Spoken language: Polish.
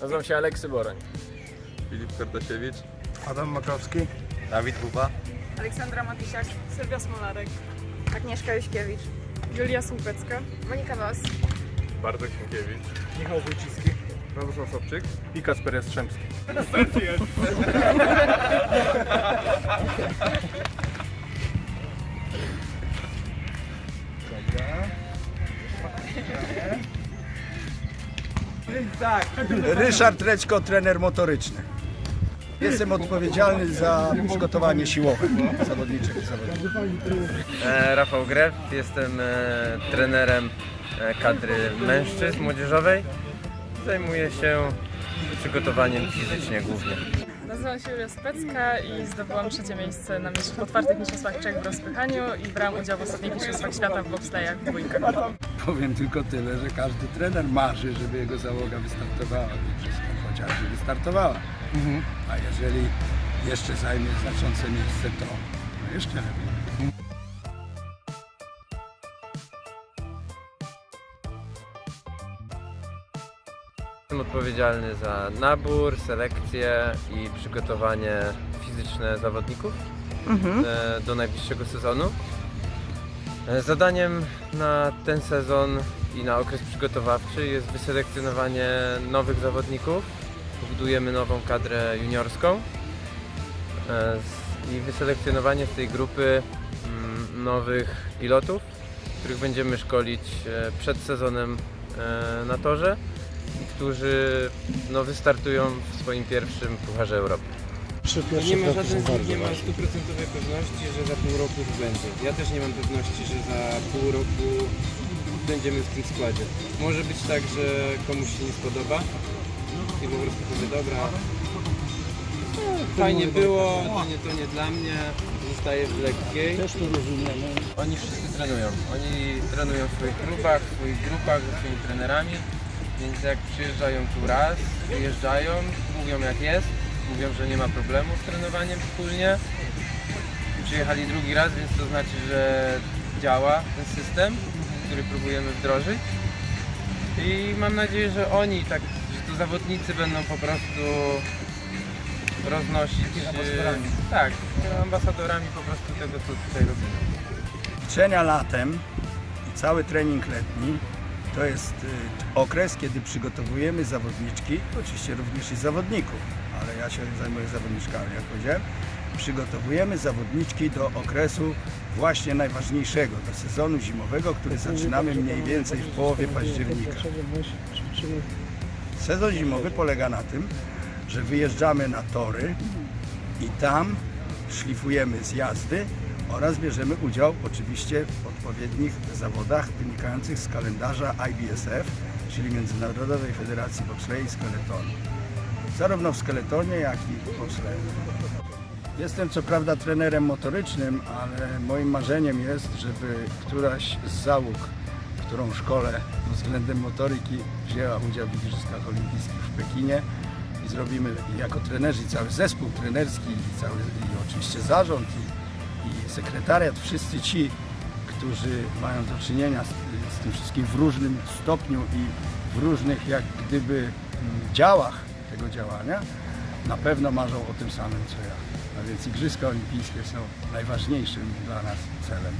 Nazywam się Aleksy Boroń. Filip Kardasiewicz. Adam Makowski. Dawid Buba. Aleksandra Matysiak, Sylwia Smolarek, Agnieszka Juśkiewicz. Julia Słupecka, Monika Was. Bartek Sienkiewicz. Michał Wójciski. Radosław Sobczyk. I Kasper Jastrzębski. Ryszard Reczko, trener motoryczny. Jestem odpowiedzialny za przygotowanie siłowe zawodniczych i zawodników. E, Rafał Gref, jestem e, trenerem e, kadry mężczyzn młodzieżowej. Zajmuję się przygotowaniem fizycznie głównie. nazywam się Julia Słupecka i zdobyłam trzecie miejsce na mistrz- otwartych mistrzostwach Czech w rozpychaniu i brałam udział w ostatnich mistrzostwach świata w bobslejach w dwójkę. Powiem tylko tyle, że każdy trener marzy, żeby jego załoga wystartowała. I wszystko chociażby wystartowała. A jeżeli jeszcze zajmie znaczące miejsce, to no jeszcze lepiej. Jestem odpowiedzialny za nabór, selekcję i przygotowanie fizyczne zawodników e, do najbliższego sezonu. E, Zadaniem na ten sezon i na okres przygotowawczy jest wyselekcjonowanie nowych zawodników. Budujemy nową kadrę juniorską e, i wyselekcjonowanie z tej grupy mm, nowych pilotów, których będziemy szkolić e, przed sezonem e, na torze i którzy no, wystartują w swoim pierwszym Pucharze Europy. Nie ma żaden z nich nie ma stuprocentowej pewności, że za pół roku to będzie. Ja też nie mam pewności, że za pół roku będziemy w tym składzie. Może być tak, że komuś się nie spodoba i po prostu powie dobra. no, Fajnie było, to nie, to nie dla mnie, zostaję w lekkiej. Oni wszyscy trenują. Oni trenują w swoich klubach, w swoich grupach ze swoimi trenerami, więc jak przyjeżdżają tu raz, wyjeżdżają, mówią jak jest, mówią, że nie ma problemu z trenowaniem wspólnie. Przyjechali drugi raz, więc to znaczy, że działa ten system, który próbujemy wdrożyć. I mam nadzieję, że oni, tak, to zawodnicy będą po prostu roznosić. Ambasadorami. Tak, ambasadorami po prostu tego, co tutaj robimy. Ćwiczenia latem i cały trening letni to jest y, okres, kiedy przygotowujemy zawodniczki, oczywiście również i zawodników, ale ja się zajmuję zawodniczkami, jak powiedziałem. Przygotowujemy zawodniczki do okresu właśnie najważniejszego, do sezonu zimowego, który zaczynamy mniej więcej w połowie października. Sezon zimowy polega na tym, że wyjeżdżamy na tory i tam szlifujemy zjazdy oraz bierzemy udział oczywiście w odpowiednich zawodach wynikających z kalendarza IBSF, czyli Międzynarodowej Federacji Bobsleju i Skeletonu. Zarówno w skeletonie, jak i w bobsleju. Jestem co prawda trenerem motorycznym, ale moim marzeniem jest, żeby któraś z załóg, którą szkole względem motoryki wzięła udział w Igrzyskach Olimpijskich w Pekinie i zrobimy jako trenerzy, cały zespół trenerski i, cały, i oczywiście zarząd i, i sekretariat, wszyscy ci, którzy mają do czynienia z, z tym wszystkim w różnym stopniu i w różnych jak gdyby mm, działach tego działania, na pewno marzą o tym samym co ja. A więc Igrzyska Olimpijskie są najważniejszym dla nas celem.